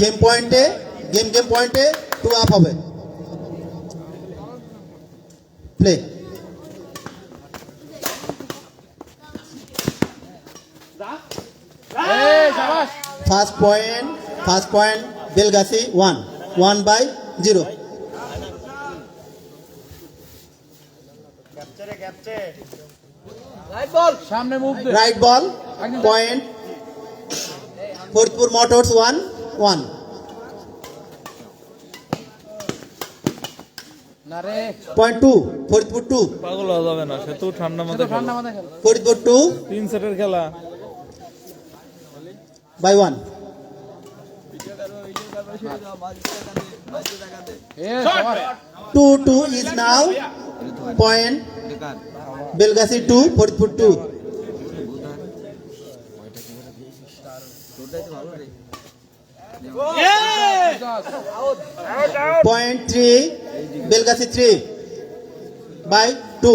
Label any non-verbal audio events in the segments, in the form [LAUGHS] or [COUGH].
Game পয়েন্টে game game পয়েন্টে two up হবে। Play first point first point Belgachhi one one by zero সামনে move right বল point Faridpur Motors one one point two Faridpur two পাগল হওয়া যাবে না সে তো ঠান্ডা মাথায়। ঠান্ডা মাথায় ফরিদপুর টু তিন সেটের খেলা। By one two two is now point Belgachhi two Faridpur two point three Belgachhi three by two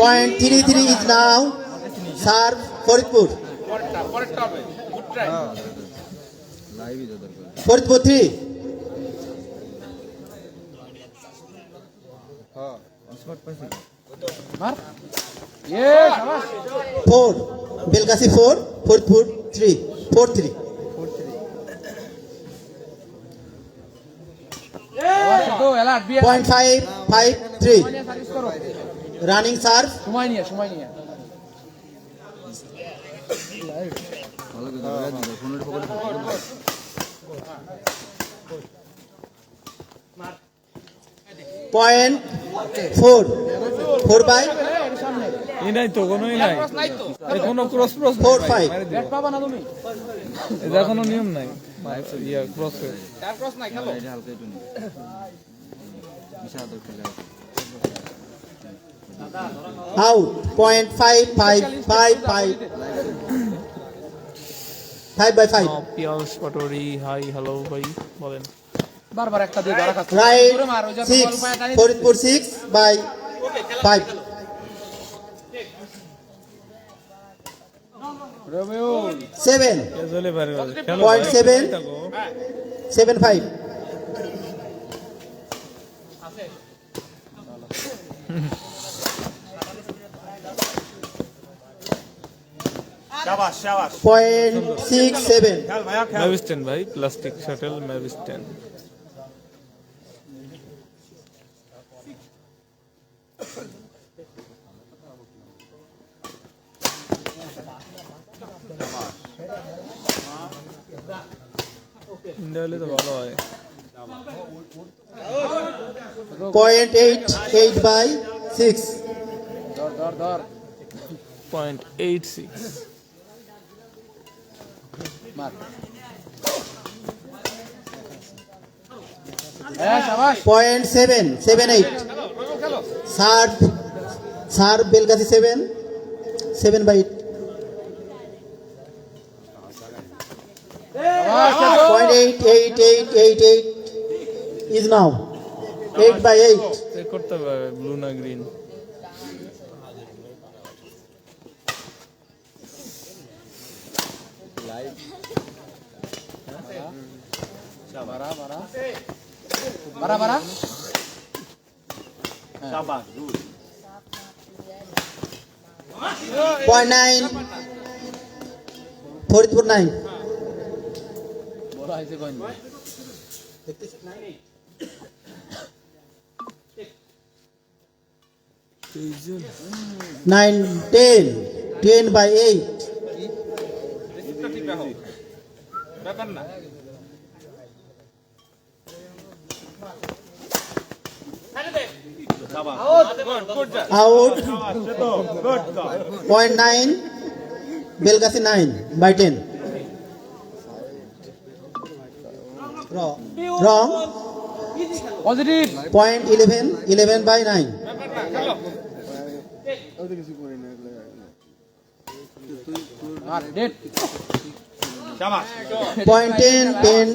point three three is now sir Faridpur Faridpur three four Belgachhi four three four, three alert বিয়ে point five five three. Running serve সময় নিয়ে সময় নিয়ে ভালো করে ধরে point four four by নাই তো কোনোই নাই। কোনো cross cross Four, five. Bat পাবা না তুমি? এটা কোনো নিয়ম নাই। ইয়া ক্রস এটা হালকা একটু নি বিশাল দরকার out point five five five five five by five Piyas Patori hi hello ভাই বলেন। বারবার একটা দিয়ে ধরা খাচ্ছে। রাইট জোরে মার ওই যে সিক্স বল পায়ে টানি Faridpur six by five Rabiul seven চলে পারে খেলো Point ভাই, seven. খেলতে থাকো। সেভেন ফাইভ শাবাশ শাবাশ পয়েন্ট সিক্স সেভেন ভাই প্লাস্টিক শাটেল ম্যাভিস্টেন হলে তো ভালো হয় point eight eight by six ধর ধর ধর point eight six point seven seven eight serve serve Belgachhi seven seven by eight point eight eight eight eight eight is now eight by eight check করতে হবে blue না green বারা বারা বারা বারা শাবাশ good point nine Faridpur nine বড় হয়েছে nine ten ten by eight. ব্যাপার না। Out. Good point nine Belgachhi nine by ten. Wrong positive point eleven eleven by nine point ten ten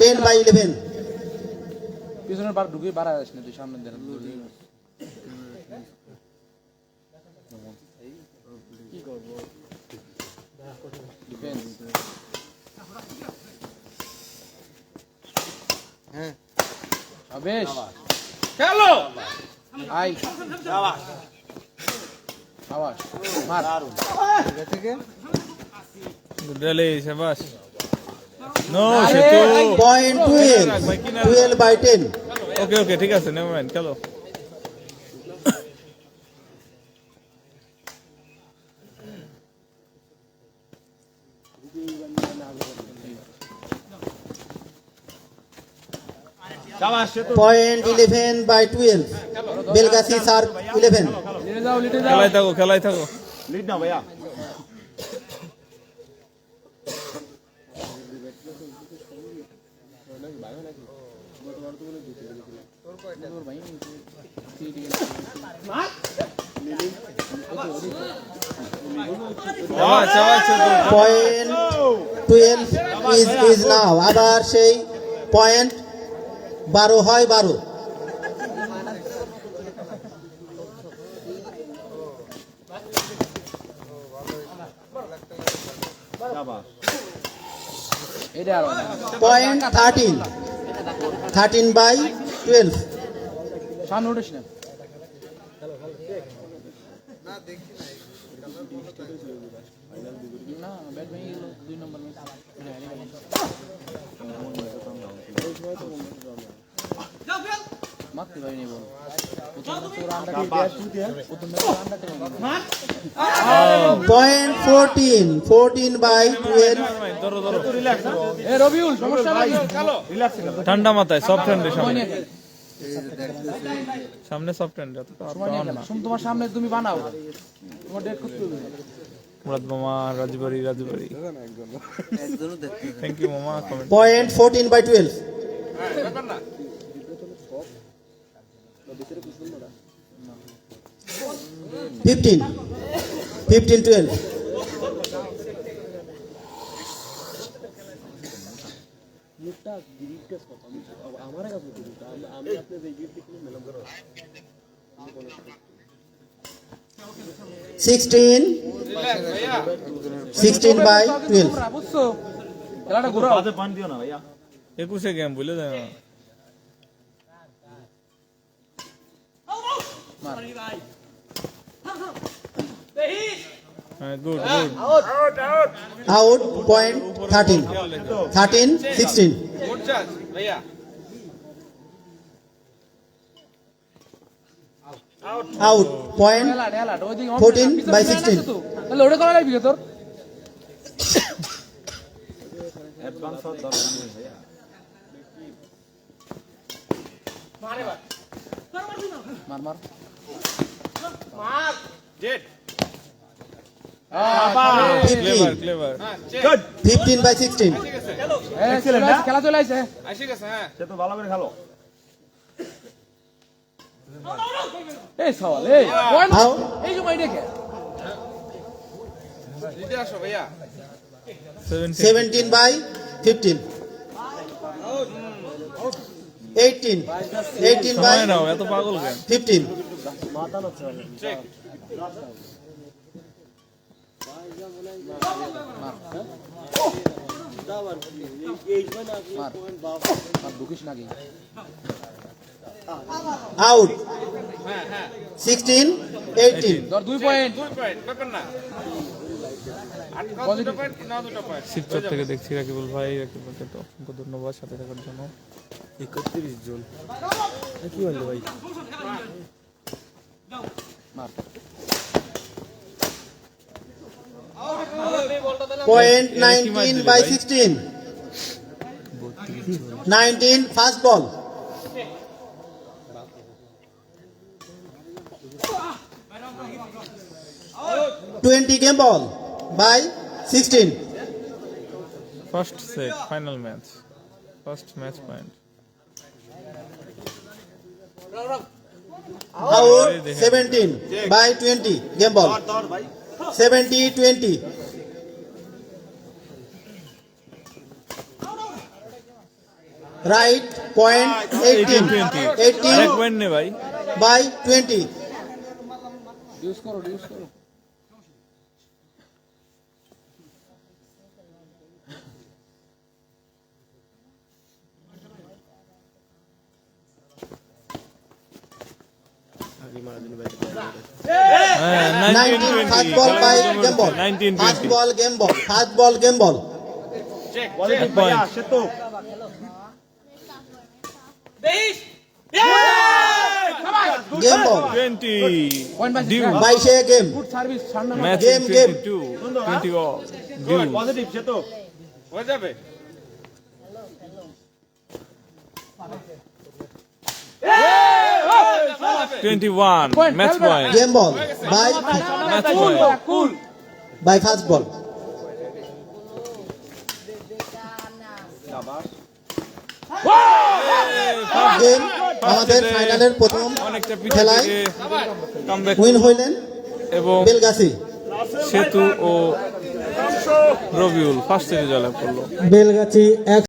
ten by eleven পিছনের বার ঢুকে বাড়া আসিস না তুই সামনে দেন। কি করব ডিফেন্স বেশ খেলো। আই। শাবাশ আওয়াজ মার নো সেতু পয়েন্ট বাই ওকে ওকে ঠিক আছে নেভার মাইন্ড খেলো। শাবাশ [LAUGHS] Setu point eleven by twelve Belgachhi serve eleven খেলায় থাকো খেলায় থাকো। লিড না ভাইয়া point twelve is is now আবার সেই পয়েন্ট বারো হয় বারো। Point thirteen thirteen by twelve না? ব্যাট পারিনি বল point fourteen fourteen by twelve Rabiul সমস্যা নাই? ঠান্ডা মাথায় সফট হ্যান্ডের সামনে। নিয়ে সামনে যত না। শুন তোমার সামনে তুমি বানাও। তোমার ডেট করতে হবে মুরাদ মামা রাজবাড়ি রাজবাড়ি থ্যাংক ইউ মামা point fourteen by twelve fifteen fifteen twelve sixteen sixteen by twelve তোমরা বুঝছ খেলাটা ঘুরাও বাজে পয়েন্ট দিও না ভাইয়া একুশে গেম বুঝলে যায় না হ্যাঁ good good out point thirteen thirteen sixteen good chance ভাইয়া আউট পয়েন্ট হেলাট হেলাট ওইদিকে 14 by 16 তাহলে ওটা করা লাগবে তোর অ্যাডভান্স হওয়ার দরকার নেই ভাইয়া মার মার Z clever good fifteen by sixteen খেলা। চলে আসে আসি গেছে হ্যাঁ। সে তো ভালো করে খেলো। এই সওয়াল এই এই সময় দেখে জিতে আসো ভাইয়া। Seventy seventeen by fifteen eighteen eighteen by এত পাগল কেন? ফিফটিন আউট হ্যাঁ হ্যাঁ সিক্সটিন এইটিন দুই পয়েন্ট শিবচর থেকে দেখছি রাকিবুল ভাই রাকিব ভাইকে তো অসংখ্য ধন্যবাদ সাথে থাকার জন্য। মার point nineteen by sixteen nineteen first ball twenty game ball by sixteen first set final match first match point out seventeen by twenty game ball seventy twenty right point eighteen eighteen by twenty use করো use করো Fast ball game ball. Ball game 21 match point game ball by match point cool by fast ball game আমাদের ফাইনালের প্রথম খেলায় win হইলেন এবং বেলগাছি সেতু ও Rabiul first থেকে জয়লাভ করল। বেলগাছি এক